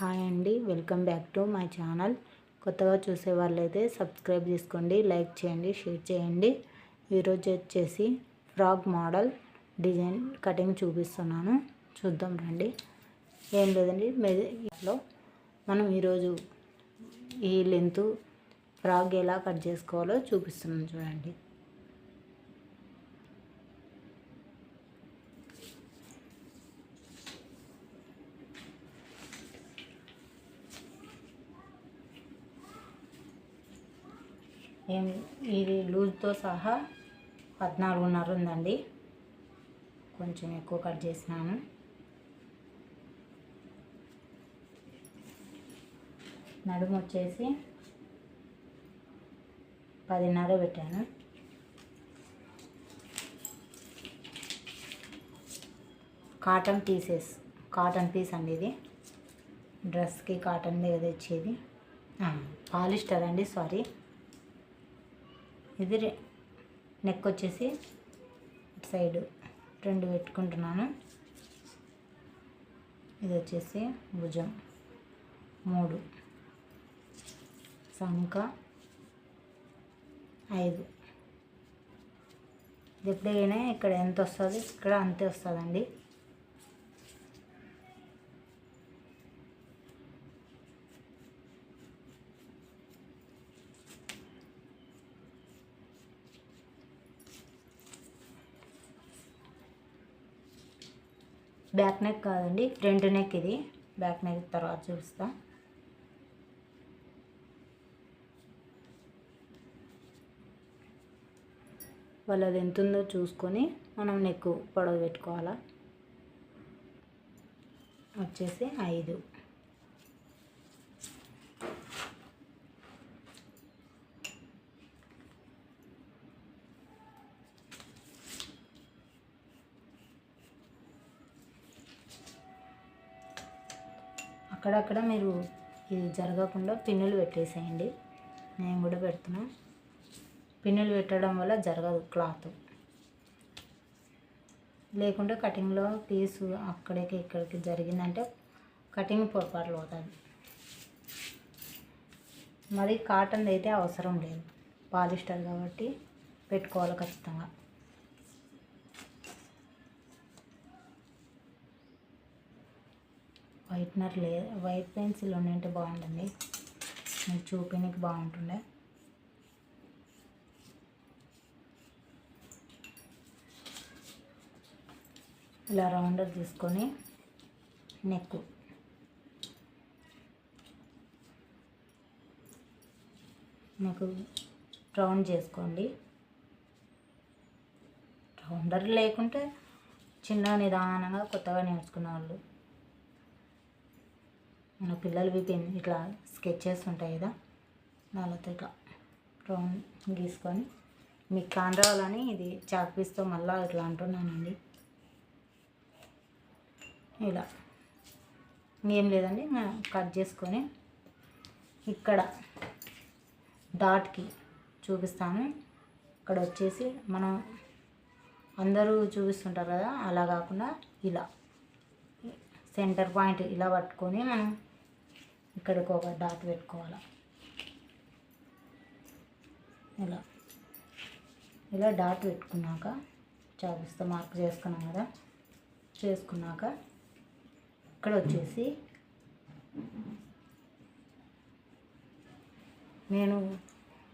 Hi అండి. Welcome back to my channel. కొత్తగా చూసే వాళ్ళైతే సబ్స్క్రైబ్ చేసుకోండి లైక్ చేయండి షేర్ చేయండి. ఈరోజు వచ్చేసి ఫ్రాక్ మోడల్ డిజైన్ కటింగ్ చూపిస్తున్నాను. చూద్దాం రండి. ఏం లేదండి. మెజలో మనం ఈరోజు ఈ లెంత్ ఫ్రాక్ ఎలా కట్ చేసుకోవాలో చూపిస్తున్నాం చూడండి. ఏం ఇది లూజ్తో సహా పద్నాలుగున్నర ఉందండి. కొంచెం ఎక్కువ కట్ చేసినాను. నడుము వచ్చేసి పదిన్నర పెట్టాను. కాటన్ పీసెస్ కాటన్ పీస్ అండి ఇది. డ్రెస్కి కాటన్ దగ్గర తెచ్చేది. పాలిస్టర్ అండి సారీ. ఇది నెక్ వచ్చేసి ఇటు సైడ్ రెండు పెట్టుకుంటున్నాను. ఇది వచ్చేసి భుజం మూడు సంక ఐదు. ఇది ఎప్పుడైనా ఇక్కడ ఎంత వస్తుంది? ఇక్కడ అంతే వస్తుందండి. బ్యాక్ నెక్ కాదండి ఫ్రంట్ నెక్ ఇది. బ్యాక్ నెక్ తర్వాత చూపిస్తా వాళ్ళది ఎంత ఉందో చూసుకొని మనం నెక్ పొడవ పెట్టుకోవాలా. వచ్చేసి ఐదు. అక్కడక్కడ మీరు ఇది జరగకుండా పిన్నులు పెట్టేసేయండి. నేను కూడా పెడుతున్నా. పిన్నులు పెట్టడం వల్ల జరగదు క్లాత్. లేకుంటే కటింగ్లో పీసు అక్కడికి ఇక్కడికి జరిగిందంటే కటింగ్ పొరపాట్లు అవుతుంది. మరి కాటన్ అయితే అవసరం లేదు. పాలిస్టర్ కాబట్టి పెట్టుకోవాలి ఖచ్చితంగా. వైట్నర్ లే వైట్ పెన్సిల్ ఉంటే బాగుంటుంది. మీకు చూపించడానికి బాగుంటుండే. ఇలా రౌండర్ తీసుకొని నెక్ నెక్ రౌండ్ చేసుకోండి. రౌండర్ లేకుంటే చిన్న నిదానంగా కొత్తగా నేర్చుకున్న వాళ్ళు మన పిల్లలవి పెన్ ఇట్లా స్కెచెస్ ఉంటాయి కదా దానితో ఇట్లా రౌండ్ గీసుకొని మీకు కాండ్రావాలని ఇది చాక్ పీస్తో మళ్ళీ ఇట్లా అంటున్నానండి. ఇలా. ఏం లేదండి కట్ చేసుకొని ఇక్కడ డాట్కి చూపిస్తాను. ఇక్కడ వచ్చేసి మనం అందరూ చూపిస్తుంటారు కదా అలా కాకుండా ఇలా. సెంటర్ పాయింట్ ఇలా పట్టుకొని మనం ఇక్కడికి ఒక డాట్ పెట్టుకోవాలి. ఇలా. ఇలా డాట్ పెట్టుకున్నాక చాపిస్తా మార్క్ చేసుకున్నాం కదా. చేసుకున్నాక ఇక్కడ వచ్చేసి నేను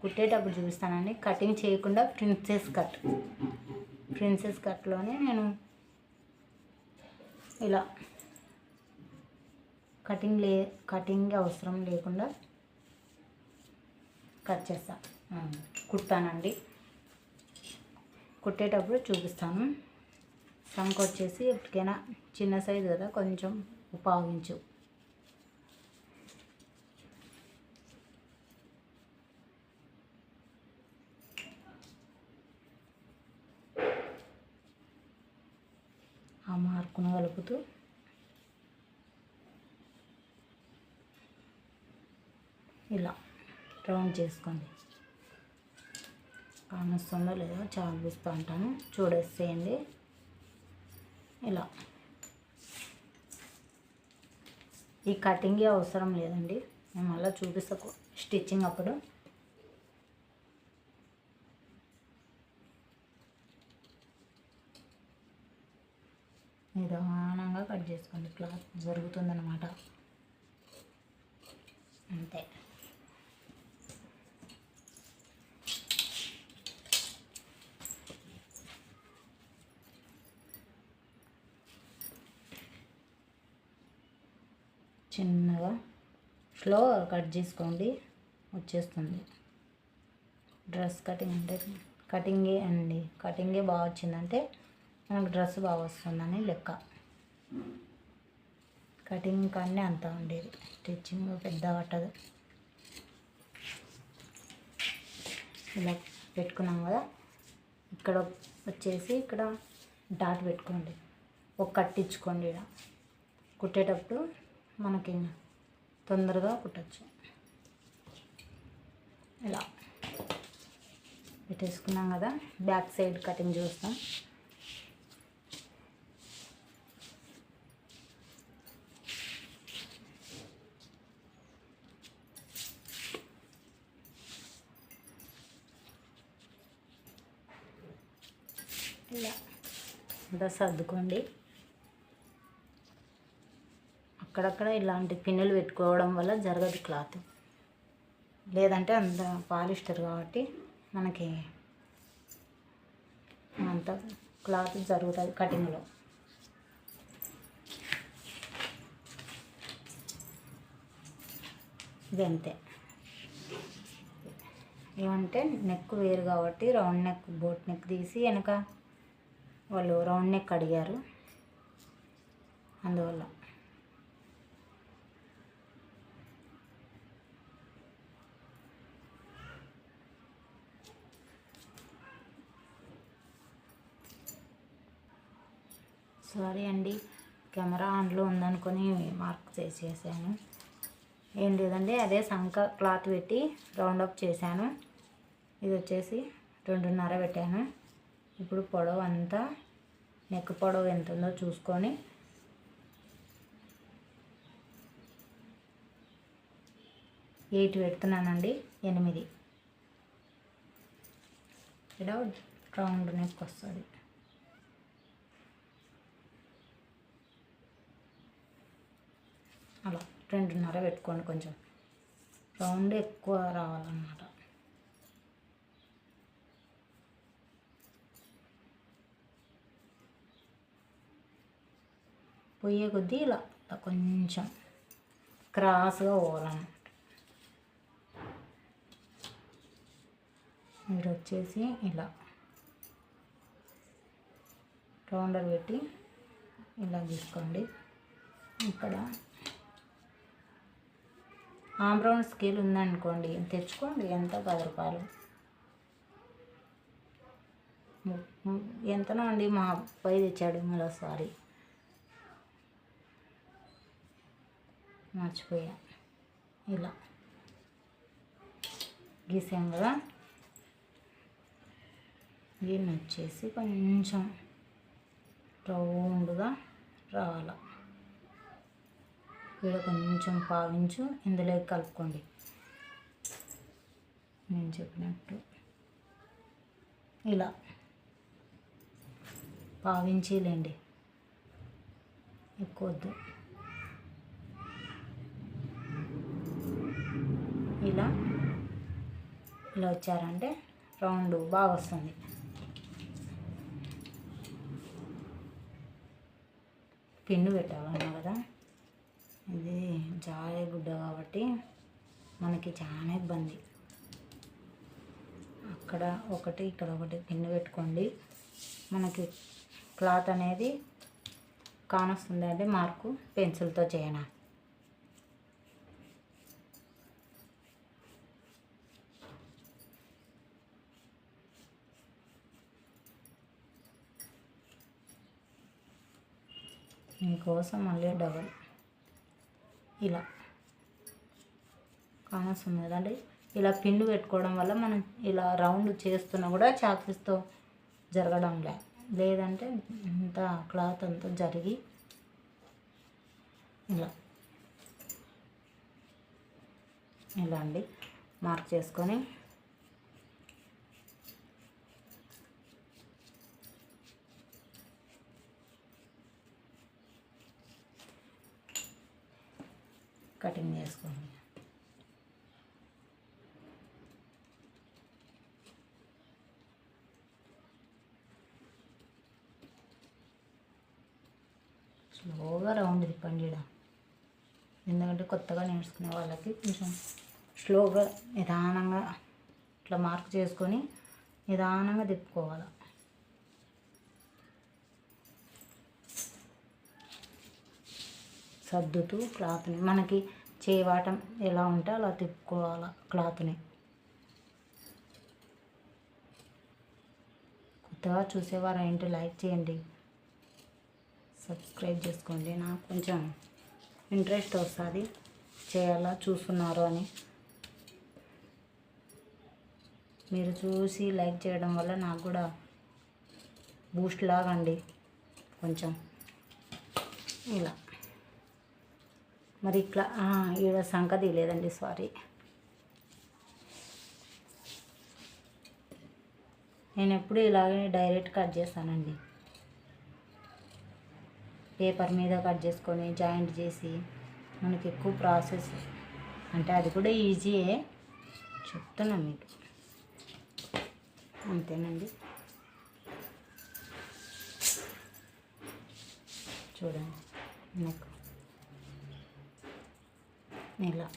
కుట్టేటప్పుడు చూపిస్తానండి. కటింగ్ చేయకుండా ప్రిన్సెస్ కట్. ప్రిన్సెస్ కట్లోనే నేను ఇలా కటింగ్ లే కటింగ్ అవసరం లేకుండా కట్ చేస్తా. ఆ, కుడతానండి. కుట్టేటప్పుడు చూపిస్తాను. సంఖ వచ్చేసి ఎప్పటికైనా చిన్న సైజు కదా కొంచెం ఉపయోగించు ఆ మార్కును కలుపుతూ ఇలా రౌండ్ చేసుకోండి కానొస్తుందో లేదో చాపిస్తూ ఉంటాను. చూడేసేయండి. ఇలా. ఈ కటింగే అవసరం లేదండి. నేను మళ్ళీ చూపిస్తా స్టిచ్చింగ్ అప్పుడు. నిదానంగా కట్ చేసుకోండి. క్లాత్ జరుగుతుందన్నమాట. అంతే చిన్నగా స్లో కట్ చేసుకోండి. వచ్చేస్తుంది. డ్రెస్ కటింగ్ అంటే కటింగే అండి. కటింగే బాగా వచ్చిందంటే మనకు డ్రెస్ బాగా వస్తుందని లెక్క. కటింగ్ కానీ అంత ఉండేది. స్టిచ్చింగ్ పెద్ద పట్టదు. ఇలా పెట్టుకున్నాం కదా. ఇక్కడ వచ్చేసి ఇక్కడ డాట్ పెట్టుకోండి. ఒక కట్టించుకోండి ఇక్కడ. కుట్టేటప్పుడు మనకి తొందరగా కుట్టచ్చు. ఇలా. పెట్టేసుకున్నాం కదా బ్యాక్ సైడ్ కటింగ్ చూస్తాం. ఇలా. అంతా సర్దుకోండి. అక్కడక్కడ ఇలాంటి పిన్నులు పెట్టుకోవడం వల్ల జరగదు క్లాత్. లేదంటే అంత పాలిస్టర్ కాబట్టి మనకి అంత క్లాత్ జరుగుతుంది కటింగ్లో. ఇది అంతే. ఏమంటే నెక్ వేరు కాబట్టి రౌండ్ నెక్ బోట్ నెక్ తీసి వెనక వాళ్ళు రౌండ్ నెక్ అడిగారు. అందువల్ల సారీ అండి. కెమెరా ఆన్లో ఉందనుకొని మార్క్ చేసేసాను. ఏం లేదండి అదే సంక క్లాత్ పెట్టి రౌండ్ అప్ చేశాను. ఇది వచ్చేసి రెండున్నర పెట్టాను. ఇప్పుడు పొడవు అంతా నెక్ పొడవు ఎంత ఉందో చూసుకొని. ఎయిట్ పెడుతున్నానండి ఎనిమిది. ఇక్కడ రౌండ్ నెక్ వస్తుంది. అలా రెండున్నర పెట్టుకోండి కొంచెం. రౌండ్ ఎక్కువ రావాలన్నమాట. పొయ్యే కొద్దీ ఇలా ఇలా కొంచెం క్రాస్గా పోవాలన్నమాట. మీరు వచ్చేసి ఇలా రౌండర్ పెట్టి ఇలా తీసుకోండి. ఇక్కడ ఆమ్రౌండ్ స్కేల్ ఉందనుకోండి తెచ్చుకోండి. ఎంత? పది రూపాయలు. ఎంతనో అండి మా అబ్బాయి తెచ్చాడు మళ్ళీ సారీ. మర్చిపోయా. ఇలా. గీసాం కదా? దీన్ని వచ్చేసి కొంచెం రౌండ్గా రావాలి. ఇక్కడ కొంచెం పావించు ఇందులో కలుపుకోండి. నేను చెప్పినట్టు ఇలా పావించిలేండి. ఎక్కువ వద్దు ఇలా ఇలా వచ్చారంటే రౌండ్ బాగా వస్తుంది. పిన్ను పెట్టాలన్నా కదా. ఇది జాయ గుడ్డ కాబట్టి మనకి చాలా ఇబ్బంది. అక్కడ ఒకటి ఇక్కడ ఒకటి గిన్నె పెట్టుకోండి. మనకి క్లాత్ అనేది కానొస్తుంది అంటే మార్కు పెన్సిల్తో చేయనా? మీకోసం మళ్ళీ డబల్. ఇలా. కానొస్తుంది కదండి ఇలా పిండి పెట్టుకోవడం వల్ల మనం ఇలా రౌండ్ చేస్తున్నా కూడా చాక్సెస్తో జరగడం లే లేదంటే ఇంత క్లాత్ అంతా జరిగి ఇలా. ఇలా అండి. మార్క్ చేసుకొని కటింగ్ చేసుకోండి. స్లోగా రౌండ్ తిప్పండి ఇక్కడ ఎందుకంటే కొత్తగా నేర్చుకునే వాళ్ళకి కొంచెం స్లోగా నిదానంగా ఇట్లా మార్క్ చేసుకొని నిదానంగా తిప్పుకోవాలి. సర్దుతూ క్లాత్ని మనకి చేవాటం ఎలా ఉంటే అలా తిప్పుకోవాలి క్లాత్ని. కొత్తగా చూసేవారు ఏంటి లైక్ చేయండి. సబ్స్క్రైబ్ చేసుకోండి. నాకు కొంచెం ఇంట్రెస్ట్ వస్తుంది చేయాలా చూస్తున్నారు అని. మీరు చూసి లైక్ చేయడం వల్ల నాకు కూడా బూస్ట్ లాగండి. కొంచెం ఇలా. మరి ఇట్లా ఈడ సంగతి లేదండి సారీ. నేను ఎప్పుడు ఇలాగే డైరెక్ట్ కట్ చేస్తానండి. పేపర్ మీద కట్ చేసుకొని జాయింట్ చేసి మనకి ఎక్కువ ప్రాసెస్ అంటే అది కూడా ఈజీయే. చెప్తున్నా మీకు. అంతేనండి. చూడండి. నెక్ ఇలా.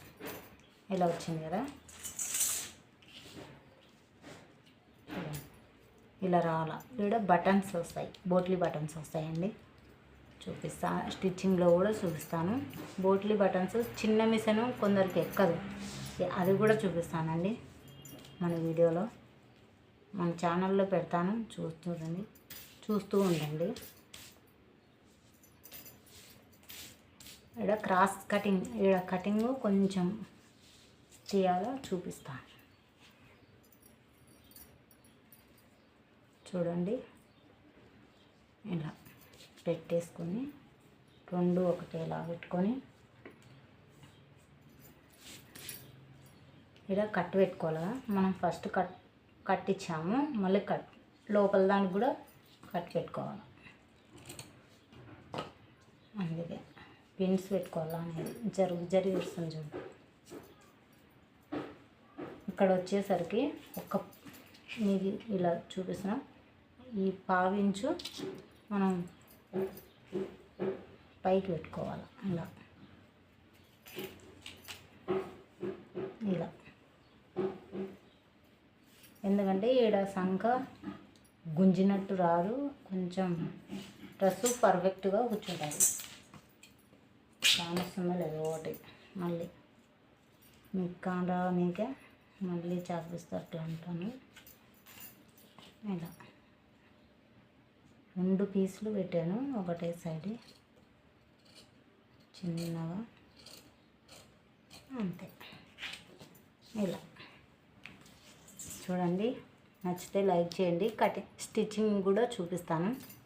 ఇలా వచ్చింది కదా. ఇలా రావాలా? ఇక్కడ బటన్స్ వస్తాయి. బోట్లీ బటన్స్ వస్తాయండి. చూపిస్తా. స్టిచ్చింగ్లో కూడా చూపిస్తాను. బోట్లీ బటన్స్ చిన్న మిషన్ కొందరికి ఎక్కదు. అది కూడా చూపిస్తానండి మన వీడియోలో. మన ఛానల్లో పెడతాను. చూస్తుండండి చూస్తూ ఉండండి. ఇక్కడ క్రాస్ కటింగ్ ఇక్కడ కటింగ్ కొంచెం తీయాలో చూపిస్తాను చూడండి. ఇలా పెట్టేసుకొని రెండు ఒకటేలా పెట్టుకొని ఇలా కట్ పెట్టుకోవాలి? మనం ఫస్ట్ కట్ కట్ ఇచ్చాము. మళ్ళీ కట్ లోపల దానికి కూడా కట్ పెట్టుకోవాలి. అందుకే పిన్స్ పెట్టుకోవాలా అనేది జరుగు జరిగి వస్తుంది చూడు. ఇక్కడ వచ్చేసరికి ఒక మీది ఇలా చూపిస్తున్నా. ఈ పావించు మనం పైకి పెట్టుకోవాలి ఇలా ఇలా. ఎందుకంటే ఈడ సంఖ గుంజినట్టు రాదు కొంచెం డ్రెస్సు పర్ఫెక్ట్గా కూర్చుంటుంది. కానొస్తుందో లేదో ఒకటి. మళ్ళీ మీకు కానరా నీకే మళ్ళీ అట్లా అంటాను. ఇలా. రెండు పీసులు పెట్టాను ఒకటే సైడ్. చిన్నగా. అంతే. ఇలా. చూడండి నచ్చితే లైక్ చేయండి కటింగ్ స్టిచ్చింగ్ కూడా చూపిస్తాను.